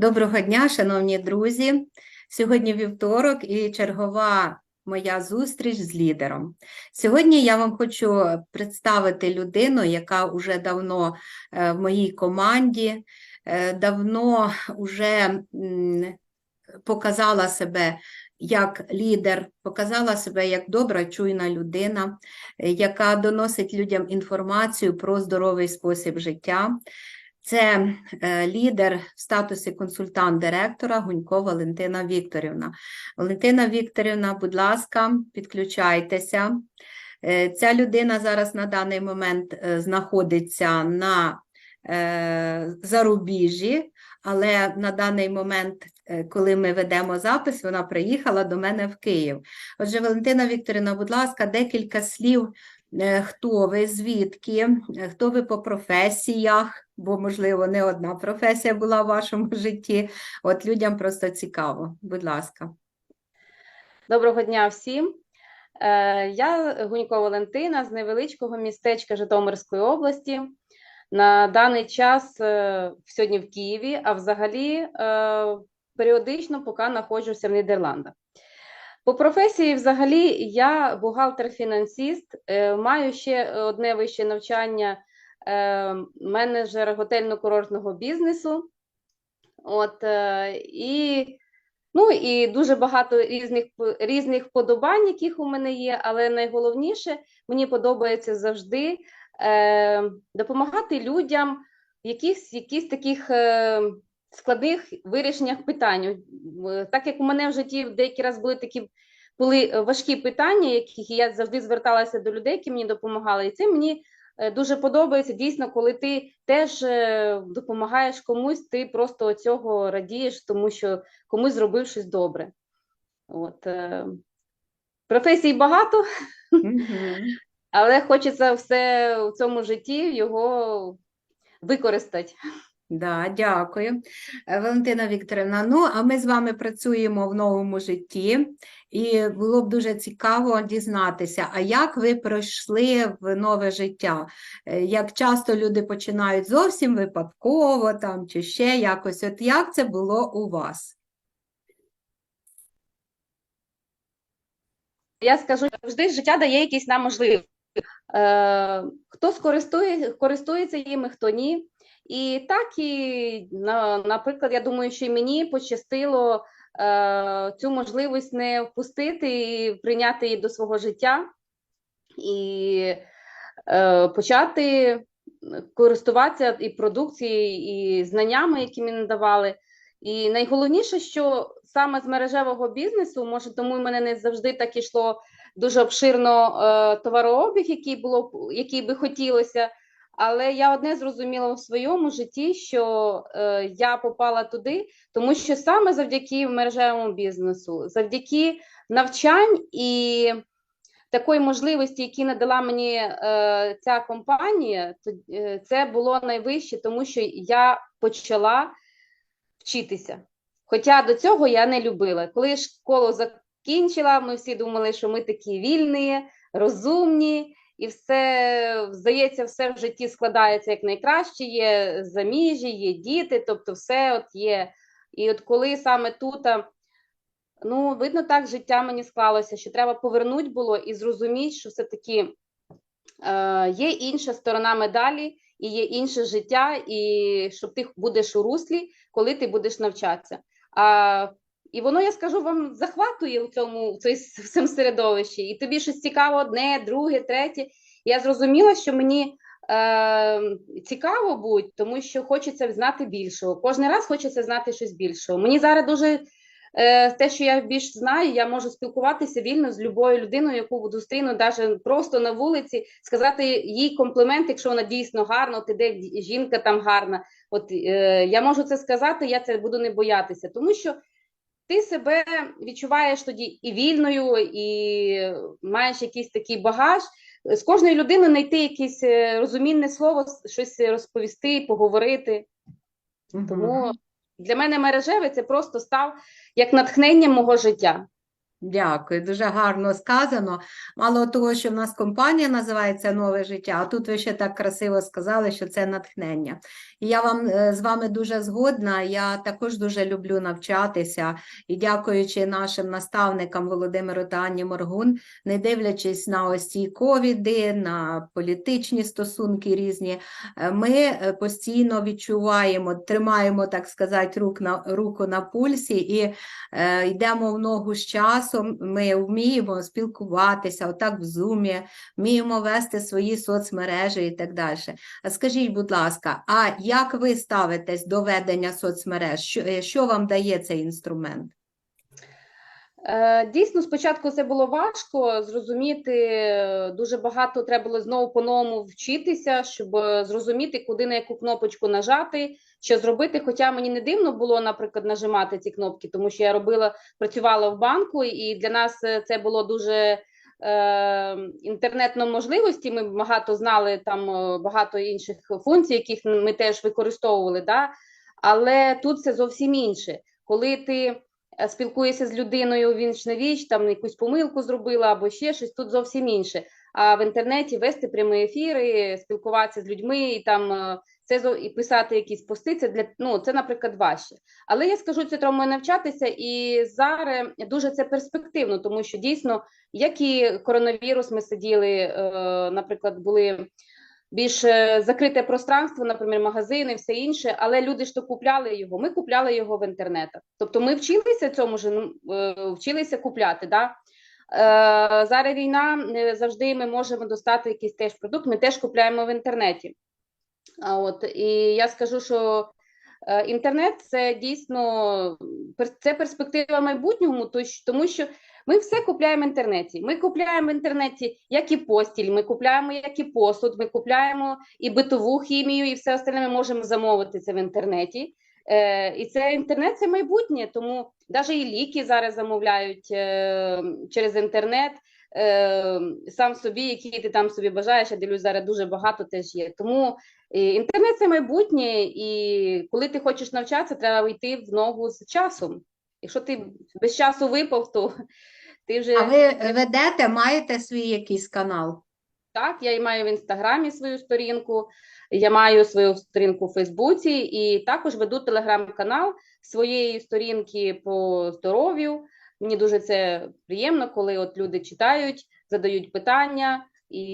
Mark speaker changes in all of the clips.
Speaker 1: Доброго дня, шановні друзі. Сьогодні вівторок і чергова моя зустріч з лідером. Сьогодні я вам хочу представити людину, яка вже давно е, в моїй команді, е, давно вже показала себе як лідер, показала себе як добра, чуйна людина, е, яка доносить людям інформацію про здоровий спосіб життя. Це е, лідер в статусі консультант-директора Гунько Валентина Вікторівна. Валентина Вікторівна, будь ласка, підключайтеся. Е, Ця людина зараз на даний момент е, знаходиться на зарубіжжі, але на даний момент, коли ми ведемо запис, вона приїхала до мене в Київ. Отже, Валентина Вікторівна, будь ласка, декілька слів хто ви, звідки, е, хто ви по професіях, бо, можливо, не одна професія була в вашому житті. От людям просто цікаво. Будь ласка.
Speaker 2: Доброго дня всім. Е, Я Гунько Валентина з невеличкого містечка Житомирської області. На даний час е, сьогодні в Києві, а взагалі е, періодично поки знаходжуся в Нідерландах. По професії, взагалі, я бухгалтер-фінансіст, е, маю ще одне вище навчання е, менеджер готельно-курортного бізнесу. От, е, і, ну, і дуже багато різних, різних вподобань, яких у мене є, але найголовніше, мені подобається завжди допомагати людям в якихось, таких складних вирішеннях питань. Е, Так як у мене в житті деякий раз були такі були важкі питання, яких я завжди зверталася до людей, які мені допомагали, і це мені е, дуже подобається. Дійсно, коли ти теж е, допомагаєш комусь, ти просто цього радієш, тому що комусь зробив щось добре. От. е, Професій багато, але хочеться все в цьому житті його використати.
Speaker 1: Да, дякую. Е, Валентина Вікторівна, ну, а ми з вами працюємо в новому житті, і було б дуже цікаво дізнатися, а як ви пройшли в нове життя? Е, Як часто люди починають зовсім випадково там, чи ще якось, от як це було у вас?
Speaker 2: Я скажу, завжди життя дає якісь нам можливості. Е, хто скористує, користується їми, хто ні. І так і, наприклад, я думаю, що і мені пощастило е, цю можливість не впустити і прийняти її до свого життя і е, почати користуватися і продукцією, і знаннями, які мені надавали. І найголовніше, що саме з мережевого бізнесу, може, тому в мене не завжди так ішло дуже обширно е, товарообіг, який було б- який би хотілося. Але я одне зрозуміла в своєму житті, що е, я попала туди, тому що саме завдяки мережевому бізнесу, завдяки навчань і такої можливості, які надала мені е, ця компанія, то, е, це було найвище, тому що я почала вчитися. Хоча до цього я не любила. Коли школу закінчила, ми всі думали, що ми такі вільні, розумні, і все здається, все в житті складається як найкраще. Є заміжі, є діти, тобто все от є. І от коли саме тут, ну видно, так життя мені склалося, що треба повернути було і зрозуміти, що все-таки е, є інша сторона медалі, і є інше життя, і що ти будеш у руслі, коли ти будеш навчатися. А, і воно, я скажу вам, захватує у цьому в цій- в цьому середовищі. І тобі щось цікаво одне, друге, третє. Я зрозуміла, що мені е, цікаво бути, тому що хочеться знати більшого. Кожен раз хочеться знати щось більшого. Мені зараз дуже е, те, що я більш знаю, я можу спілкуватися вільно з любою людиною, яку зустріну, навіть просто на вулиці, сказати їй комплімент, якщо вона дійсно гарна, от іде жінка там гарна. От е, я можу це сказати, я це буду не боятися, тому що ти себе відчуваєш тоді і вільною, і маєш якийсь такий багаж. З кожної людини знайти якесь е, розумінне слово, щось розповісти, поговорити. Тому для мене мережевий це просто став як натхнення мого життя.
Speaker 1: Дякую, дуже гарно сказано. Мало того, що в нас компанія називається Нове життя, а тут ви ще так красиво сказали, що це натхнення. І я вам е, з вами дуже згодна. Я також дуже люблю навчатися і дякуючи нашим наставникам Володимиру та Анні Моргун, не дивлячись на ось ці ковіди, на політичні стосунки різні, е, ми е, постійно відчуваємо, тримаємо, так сказати, рук на, руку на пульсі і е, йдемо в ногу з часом. Ми вміємо спілкуватися, отак в зумі, вміємо вести свої соцмережі і так далі. А скажіть, будь ласка, а як ви ставитесь до ведення соцмереж? Що, е, що вам дає цей інструмент?
Speaker 2: Е, Дійсно, спочатку це було важко зрозуміти. Дуже багато треба було знову по-новому вчитися, щоб е, зрозуміти, куди на яку кнопочку нажати, що зробити. Хоча мені не дивно було, наприклад, нажимати ці кнопки, тому що я робила, працювала в банку, і для нас е, це було дуже е, інтернетно можливості. Ми багато знали там е, багато інших функцій, яких ми теж використовували. Да? Але тут це зовсім інше. Коли ти е, спілкуєшся з людиною віч на віч, там якусь помилку зробила або ще щось, тут зовсім інше. В інтернеті вести прямі ефіри, спілкуватися з людьми і там е, це і писати якісь пости, це для ну це, наприклад, важче. Але я скажу, це треба навчатися, і зараз дуже це перспективно, тому що дійсно, як і коронавірус, ми сиділи, е, наприклад, були більш е, закрите пространство, наприклад, магазини, все інше, але люди ж то купляли його. Ми купляли його в інтернетах. Тобто ми вчилися цьому ж, ну, вчилися купляти. Да? Е, Зараз війна не завжди ми можемо достати якийсь теж продукт. Ми теж купляємо в інтернеті. От і я скажу, що е, інтернет це дійсно це перспектива майбутнього, тому що ми все купляємо в інтернеті. Ми купляємо в інтернеті як і постіль, ми купляємо як і посуд, ми купляємо і битову хімію, і все остальне ми можемо замовити це в інтернеті. Е, і це інтернет це майбутнє, тому навіть і ліки зараз замовляють е, через інтернет. Е, сам собі, які ти там собі бажаєш, я дивлюсь, зараз дуже багато теж є. Тому е, інтернет це майбутнє, і коли ти хочеш навчатися, треба йти в ногу з часом. Якщо ти без часу випав, то ти вже
Speaker 1: А ви ведете, маєте свій якийсь канал?
Speaker 2: Так, я маю в інстаграмі свою сторінку, я маю свою сторінку в Фейсбуці і також веду телеграм-канал своєї сторінки по здоров'ю. Мені дуже це приємно, коли от люди читають, задають питання, і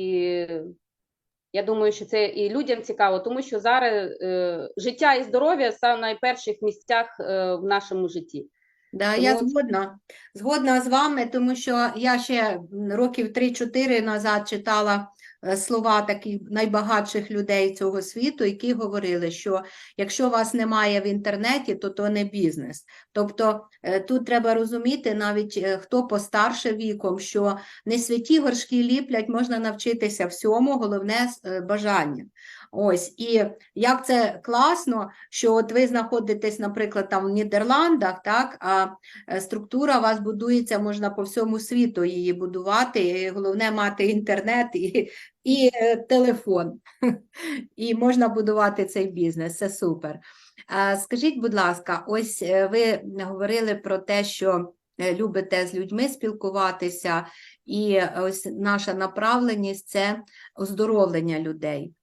Speaker 2: я думаю, що це і людям цікаво, тому що зараз е, життя і здоров'я саме на перших місцях е, в нашому житті.
Speaker 1: Да, я згодна. Згодна з вами, тому що я ще років 3-4 назад читала слова таких найбагатших людей цього світу, які говорили, що якщо вас немає в інтернеті, то то не бізнес. Тобто е, тут треба розуміти, навіть е, хто постарше віком, що не святі горшки ліплять, можна навчитися всьому, головне е, бажання. Ось, і як це класно, що от ви знаходитесь, наприклад, там в Нідерландах, так, а е, структура у вас будується, можна по всьому світу її будувати. і Головне мати інтернет і, і е, телефон. І можна будувати цей бізнес. Це супер. Скажіть, будь ласка, ось е, ви говорили про те, що е, любите з людьми спілкуватися, і ось наша направленість це оздоровлення людей.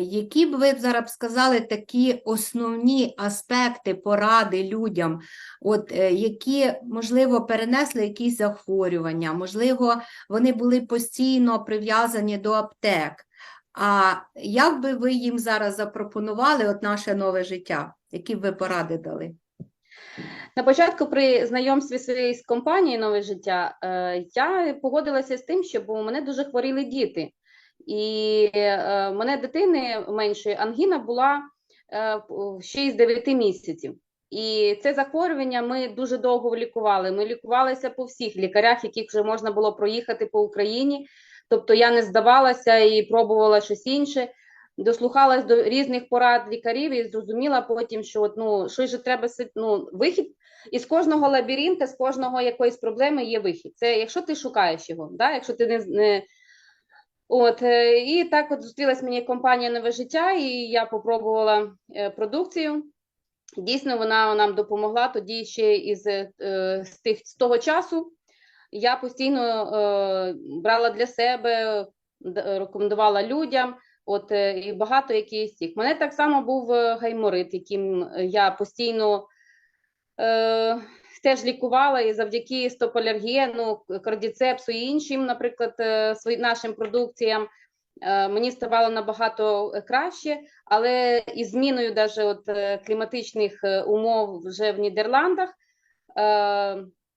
Speaker 1: Які б ви зараз сказали такі основні аспекти поради людям, от, е, які, можливо, перенесли якісь захворювання, можливо, вони були постійно прив'язані до аптек. А як би ви їм зараз запропонували от наше нове життя? Які б ви поради дали?
Speaker 2: На початку при знайомстві своєї з компанією нове життя е, я погодилася з тим, що у мене дуже хворіли діти, і е, мене дитини меншої ангіна була е, ще із 9 місяців. І це захворювання ми дуже довго лікували. Ми лікувалися по всіх лікарях, яких вже можна було проїхати по Україні. Тобто я не здавалася і пробувала щось інше. Дослухалась до різних порад лікарів і зрозуміла потім, що от, ну, щось же треба ну, вихід із кожного лабіринта, з кожного якоїсь проблеми є вихід. Це якщо ти шукаєш його, да? якщо ти не, не... От, е, і так от зустрілась мені компанія Нове життя, і я попробувала е, продукцію. Дійсно, вона нам допомогла тоді ще із е, з тих з того часу. я постійно е, брала для себе, рекомендувала людям. От і багато якихось цих. Мене так само був гайморит, яким я постійно е, теж лікувала і завдяки стополяргену, кардіцепсу і іншим, наприклад, е, свої, нашим продукціям. е, Мені ставало набагато краще, але із зміною даже от е, кліматичних е, умов вже в Нідерландах, е,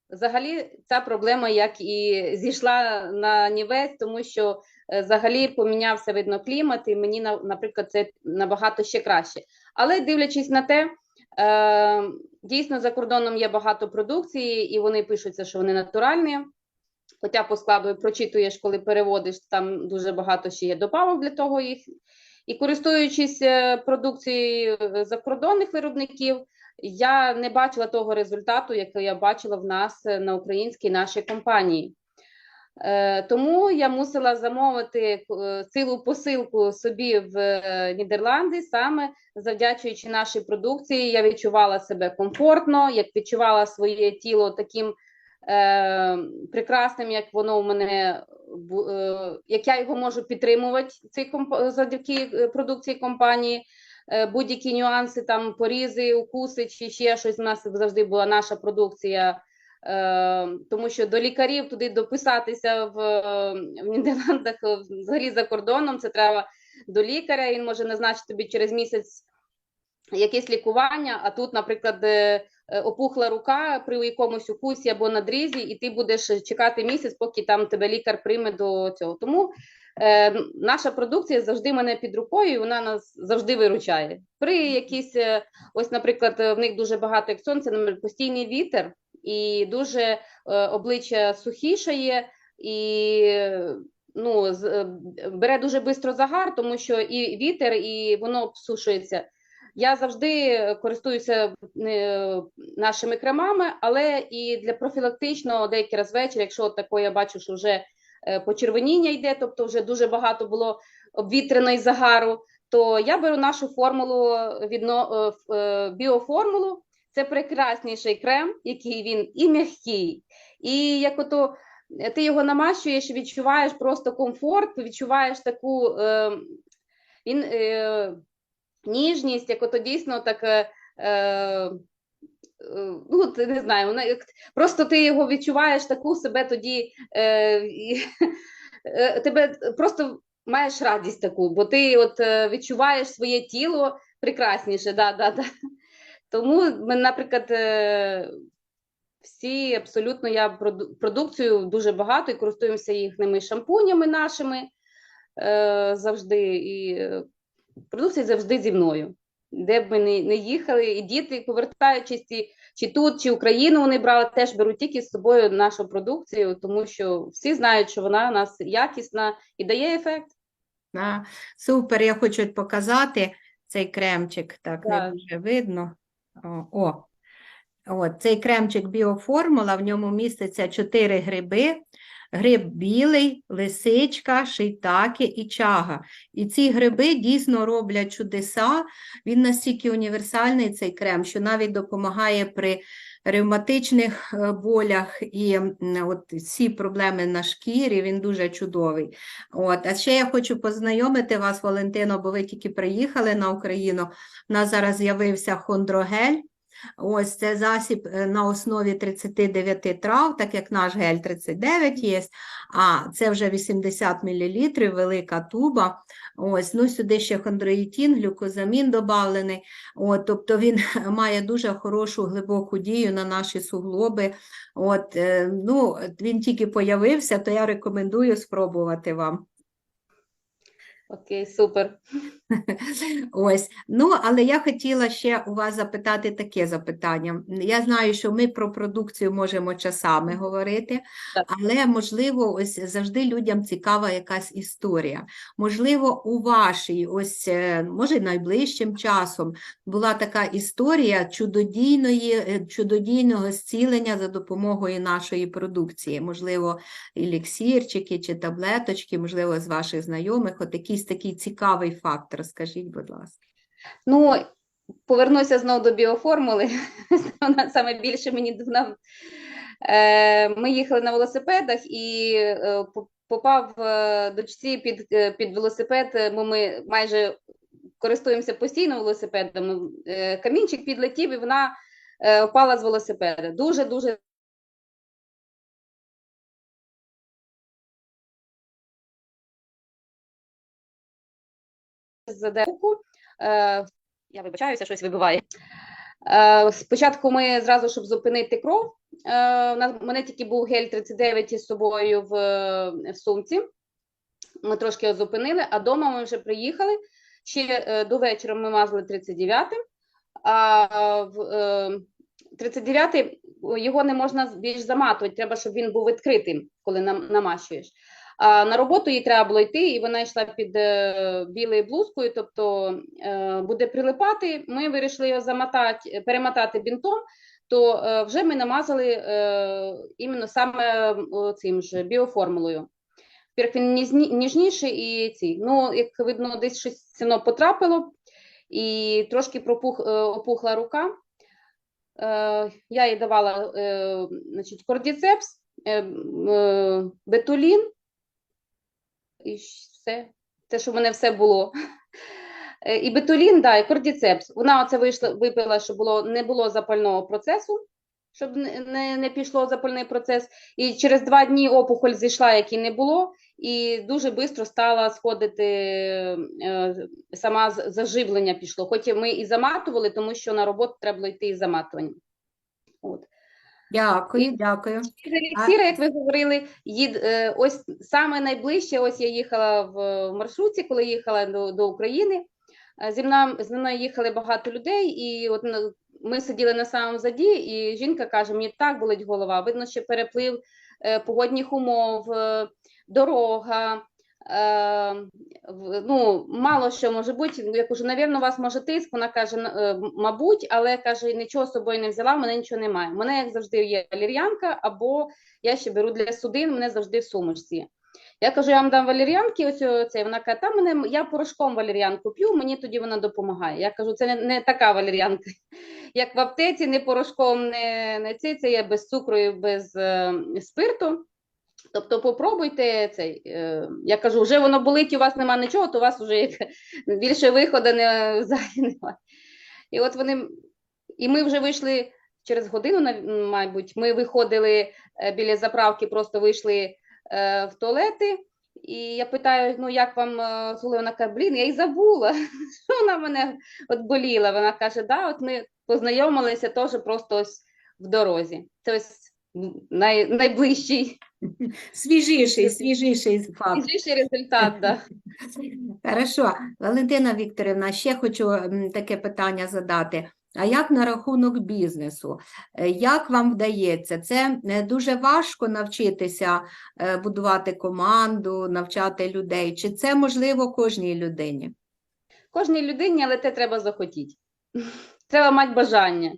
Speaker 2: взагалі ця проблема як і зійшла на нівець, тому що е, взагалі помінявся видно клімат, і мені наприклад це набагато ще краще. Але дивлячись на те, е, дійсно за кордоном є багато продукції, і вони пишуться, що вони натуральні. Хоча по складу прочитуєш, коли переводиш, там дуже багато ще є добавок для того їх. І користуючись е, продукцією е, закордонних виробників, я не бачила того результату, який я бачила в нас е, на українській нашій компанії. Е, Тому я мусила замовити е, цілу посилку собі в е, Нідерланди, саме завдячуючи нашій продукції, я відчувала себе комфортно, як відчувала своє тіло таким е, прекрасним, як воно у мене е, як я його можу підтримувати цей завдяки продукції компанії. Е, Будь-які нюанси, там порізи, укуси чи ще щось. У нас завжди була наша продукція. Е, тому що до лікарів туди дописатися в, в Нідерландах, е, взагалі за кордоном, це треба до лікаря. Він може назначити тобі через місяць якесь лікування. А тут, наприклад, е, е, опухла рука при якомусь укусі або надрізі, і ти будеш чекати місяць, поки там тебе лікар прийме до цього. Тому е, наша продукція завжди мене під рукою, і вона нас завжди виручає. При якійсь, ось, наприклад, в них дуже багато як сонце, постійний вітер, і дуже е, обличчя сухішає, і ну, е, бере дуже швидко загар, тому що і вітер, і воно обсушується. Я завжди користуюся е, нашими кремами, але і для профілактичного деякий раз ввечері, якщо от я бачу, що вже почервоніння йде, тобто вже дуже багато було обвітреної загару, то я беру нашу формулу відно, біоформулу. Це прекрасніший крем, який він і м'який, і як ото е, ти його намащуєш, відчуваєш просто комфорт, відчуваєш таку е, він. Е, ніжність, як ото дійсно так. Е, е, ну, от, не знаю, просто ти його відчуваєш таку себе тоді, е, і, е, тебе просто маєш радість таку, бо ти от е, відчуваєш своє тіло прекрасніше. Да, да, да. Тому, ми, наприклад, е, всі абсолютно я продукцію дуже багато і користуємося їхніми шампунями нашими е, завжди. І е, продукція завжди зі мною. Де б ми не, не їхали, і діти, повертаючись і, чи тут, чи Україну вони брали, теж беруть тільки з собою нашу продукцію, тому що всі знають, що вона у нас якісна і дає ефект.
Speaker 1: Да. Супер, я хочу показати цей кремчик, так не
Speaker 2: Так.
Speaker 1: дуже видно. О. От, цей кремчик біоформула, в ньому міститься 4 гриби. Гриб білий, лисичка, шийтаки і чага. І ці гриби дійсно роблять чудеса. Він настільки універсальний, цей крем, що навіть допомагає при ревматичних е, болях і от всі проблеми на шкірі, він дуже чудовий. От, а ще я хочу познайомити вас, Валентино, бо ви тільки приїхали на Україну. У нас зараз з'явився хондрогель. Ось це засіб е, на основі 39 трав, так як наш гель 39 є, а це вже 80 мл, велика туба. Ось, ну сюди ще хондроїтін, глюкозамін додавлений. Тобто він має дуже хорошу глибоку дію на наші суглоби. От, е, ну, він тільки появився, то я рекомендую спробувати вам.
Speaker 2: Окей, супер.
Speaker 1: Ось, ну, але я хотіла ще у вас запитати таке запитання. Я знаю, що ми про продукцію можемо часами говорити,
Speaker 2: Так.
Speaker 1: але, можливо, ось завжди людям цікава якась історія. Можливо, у вашій, ось, е, може, найближчим часом була така історія чудодійної, е, чудодійного зцілення за допомогою нашої продукції. Можливо, еліксірчики чи таблеточки, можливо, з ваших знайомих, от якийсь такий цікавий факт. Розкажіть, будь ласка.
Speaker 2: Ну, повернуся знову до біоформули. Вона саме більше мені Е, Ми їхали на велосипедах і е, попав е, дочці під, під велосипед, бо ми майже користуємося постійно велосипедами. Камінчик підлетів, і вона впала з велосипеда. Дуже дуже заде руку. Е, Я вибачаюся, щось вибиває. Е, Спочатку ми зразу, щоб зупинити кров. е, У мене тільки був гель 39 із собою в, сумці. Ми трошки його зупинили, а вдома ми вже приїхали. Ще до вечора ми мазали 39-м, а в е, 39-й його не можна більш заматувати, треба, щоб він був відкритим, коли нам, намащуєш. А на роботу їй треба було йти, і вона йшла під е, білою блузкою, тобто е, буде прилипати. Ми вирішили його замотати, перемотати бінтом, то е, вже ми намазали іменно саме цим же біоформулою. Во-первых, він ніжніший і ці. Ну, як видно, десь щось все потрапило, і трошки пропух, опухла рука. Я їй давала значить, кордіцепс, бетулін, і все. Те, що в мене все було. Е, І бетулін, да, і кордіцепс. Вона оце вийшла, випила, щоб було, не було запального процесу, щоб не, не, пішло запальний процес. І через два дні опухоль зійшла, який не було, і дуже швидко стала сходити е, сама заживлення пішло. Хоч ми і заматували, тому що на роботу треба було йти із заматуванням. От.
Speaker 1: Дякую, дякую.
Speaker 2: Еліксіра, як ви говорили, їд, е, ось саме найближче, ось я їхала в, маршрутці, коли їхала до, до України. Е, Зі мною, зі мною їхали багато людей, і от ми сиділи на самому заді, і жінка каже: мені так болить голова. Видно, що переплив е, погодних умов, дорога. Е, в- ну, мало що може бути. Я кажу, навірно, у вас може тиск. Вона каже, е, мабуть, але каже, нічого з собою не взяла, в мене нічого немає. У мене, як завжди, є валір'янка, або я ще беру для судин, мене завжди в сумочці. Я кажу, я вам дам валір'янки, ось оце. Вона каже, та мене я порошком валір'янку п'ю, мені тоді вона допомагає. Я кажу, це не, не така валір'янка, як в аптеці, не порошком, не, не це, це є без цукру і без е, спирту. Тобто попробуйте цей. Е, я кажу, вже воно болить, у вас немає нічого, то у вас вже більше виходу не взагалі немає. І от вони, і ми вже вийшли через годину, мабуть, ми виходили е, біля заправки, просто вийшли е, в туалети. І я питаю, ну як вам Зола? Вона каже, блін, я й забула, що вона мене от боліла. Вона каже, да, от ми познайомилися теж просто ось в дорозі. Ось най, найближчий,
Speaker 1: Свіжіший, свіжіший факт.
Speaker 2: найближчий результат. Да.
Speaker 1: Хорошо. Валентина Вікторівна, ще хочу таке питання задати. А як на рахунок бізнесу? Е, Як вам вдається? Це е, дуже важко навчитися е, будувати команду, навчати людей? Чи це можливо кожній людині?
Speaker 2: Кожній людині, але те треба захотіти. Треба мати бажання.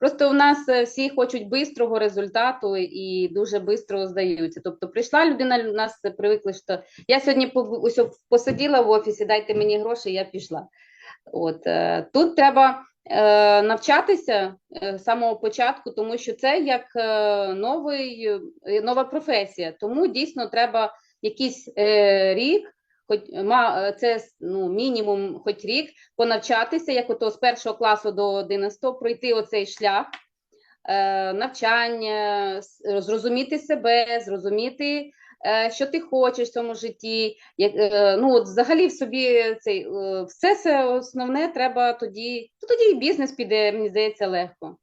Speaker 2: Просто в нас е, всі хочуть швидкого результату і дуже швидко здаються. Тобто прийшла людина, у нас привикли, що я сьогодні ось посиділа в офісі, дайте мені гроші, я пішла. От е, тут треба е, навчатися з самого початку, тому що це як новий, нова професія. Тому дійсно треба якийсь рік, хоч це ну, мінімум, хоч рік, понавчатися, як ото з першого класу до 11 пройти оцей шлях е, навчання, зрозуміти себе, зрозуміти, е, що ти хочеш в цьому житті. Як, е, ну, от взагалі в собі цей, все це основне треба тоді, то тоді і бізнес піде, мені здається, легко.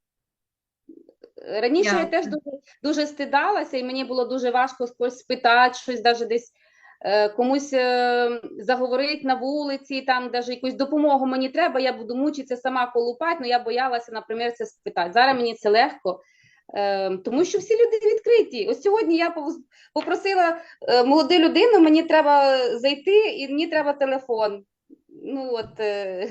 Speaker 2: Раніше я теж дуже, дуже стидалася, і мені було дуже важко когось спитати, щось навіть десь комусь е, заговорити на вулиці, там навіть якусь допомогу мені треба, я буду мучитися сама колупати, але я боялася, наприклад, це спитати. Зараз мені це легко, е, тому що всі люди відкриті. Ось сьогодні я попросила е, молоду людину, мені треба зайти і мені треба телефон. Ну от е,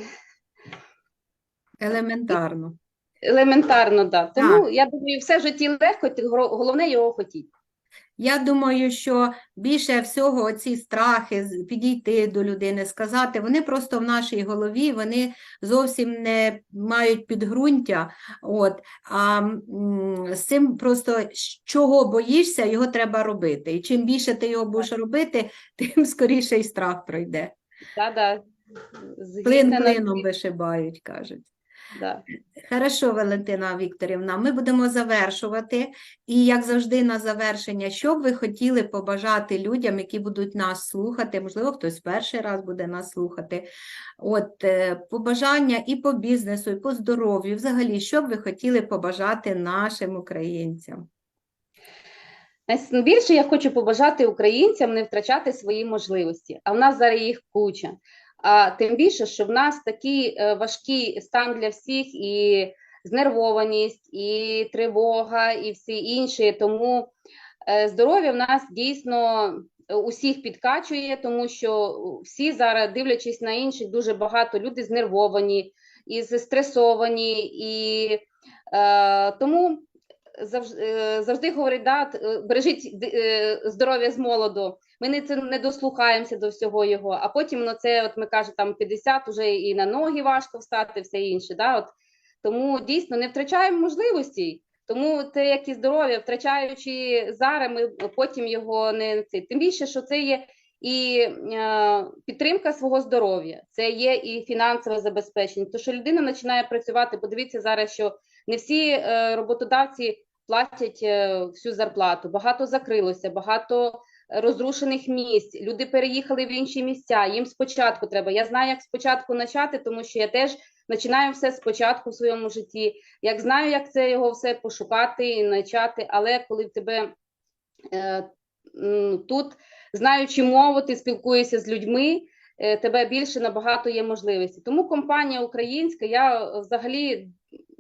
Speaker 1: Елементарно.
Speaker 2: елементарно, да. Тому я думаю, все в житті легко, головне його хотіти.
Speaker 1: Я думаю, що більше всього ці страхи підійти до людини, сказати, вони просто в нашій голові, вони зовсім не мають підґрунтя. От, а з цим просто чого боїшся, його треба робити. І чим більше ти його будеш робити, тим скоріше і страх пройде.
Speaker 2: Да, да. На-
Speaker 1: клином вишибають, кажуть.
Speaker 2: Да.
Speaker 1: Хорошо, Валентина Вікторівна, ми будемо завершувати. І, як завжди, на завершення, що б ви хотіли побажати людям, які будуть нас слухати? Можливо, хтось перший раз буде нас слухати. От, е, побажання і по бізнесу, і по здоров'ю. Взагалі, що б ви хотіли побажати нашим українцям?
Speaker 2: Найбільше я хочу побажати українцям не втрачати свої можливості, а в нас зараз їх куча. А тим більше, що в нас такий е, важкий стан для всіх, і знервованість, і тривога, і всі інші. Тому е, здоров'я в нас дійсно е, усіх підкачує, тому що всі зараз, дивлячись на інших, дуже багато люди знервовані і зстресовані, і е, тому завжди, е, завжди говорить, да, е, бережіть е, здоров'я з молоду. Ми не, це не дослухаємося до всього його, а потім ну, це, от ми кажемо, там 50 уже і на ноги важко встати, все інше. Да, от. Тому дійсно не втрачаємо можливостей. Тому це як і здоров'я, втрачаючи зараз, ми потім його не це. Тим більше, що це є і е, підтримка свого здоров'я, це є і фінансове забезпечення. То що людина починає працювати, подивіться зараз, що не всі е, роботодавці платять е, всю зарплату. Багато закрилося, багато розрушених місць. Люди переїхали в інші місця. Їм спочатку треба. Я знаю, як спочатку почати, тому що я теж починаю все спочатку в своєму житті. Як знаю, як це його все пошукати і почати, але коли в тебе е, тут, знаючи мову, ти спілкуєшся з людьми. е, Тебе більше набагато є можливості. Тому компанія українська, я е, взагалі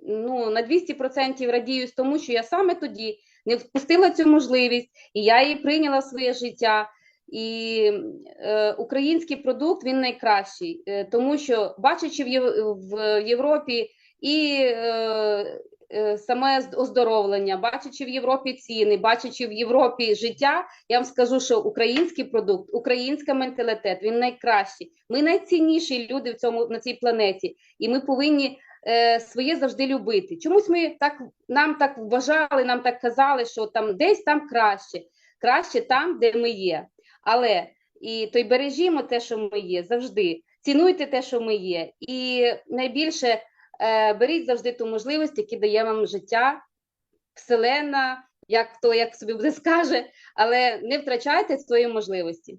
Speaker 2: ну, на 200% радію тому, що я саме тоді не впустила цю можливість, і я її прийняла в своє життя. І е, український продукт він найкращий, е, тому що бачачи в, в Європі і е, е, саме оздоровлення, бачачи в Європі ціни, бачачи в Європі життя, я вам скажу, що український продукт, український менталітет він найкращий. Ми найцінніші люди в цьому на цій планеті, і ми повинні е, своє завжди любити. Чомусь ми так нам так вважали, нам так казали, що там десь там краще, краще там, де ми є. Але і то й бережімо те, що ми є, завжди. Цінуйте те, що ми є. І найбільше е, беріть завжди ту можливість, яку дає вам життя, вселенна, як хто як собі буде скаже, але не втрачайте свої можливості.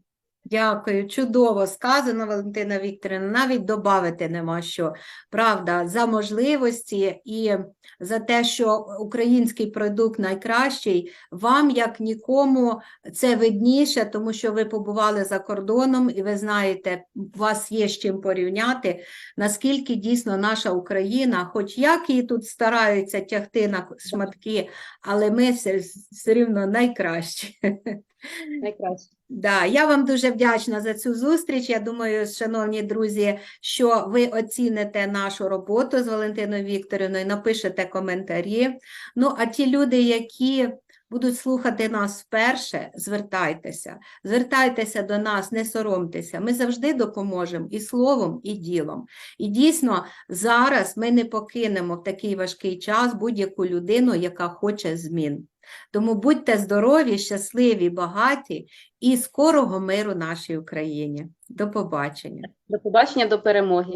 Speaker 1: Дякую, чудово сказано, Валентина Вікторівна. Навіть добавити нема що. Правда, за можливості і за те, що український продукт найкращий, вам, як нікому, це видніше, тому що ви побували за кордоном і ви знаєте, у вас є з чим порівняти, наскільки дійсно наша Україна, хоч як її тут стараються тягти на шматки, але ми все, все рівно найкращі.
Speaker 2: Найкраще.
Speaker 1: Да, я вам дуже вдячна за цю зустріч. Я думаю, шановні друзі, що ви оціните нашу роботу з Валентиною Вікторівною, напишете коментарі. Ну, а ті люди, які будуть слухати нас вперше, звертайтеся, звертайтеся до нас, не соромтеся. Ми завжди допоможемо і словом, і ділом. І дійсно, зараз ми не покинемо в такий важкий час будь-яку людину, яка хоче змін. Тому будьте здорові, щасливі, багаті і скорого миру нашій Україні. До побачення.
Speaker 2: До побачення, до перемоги.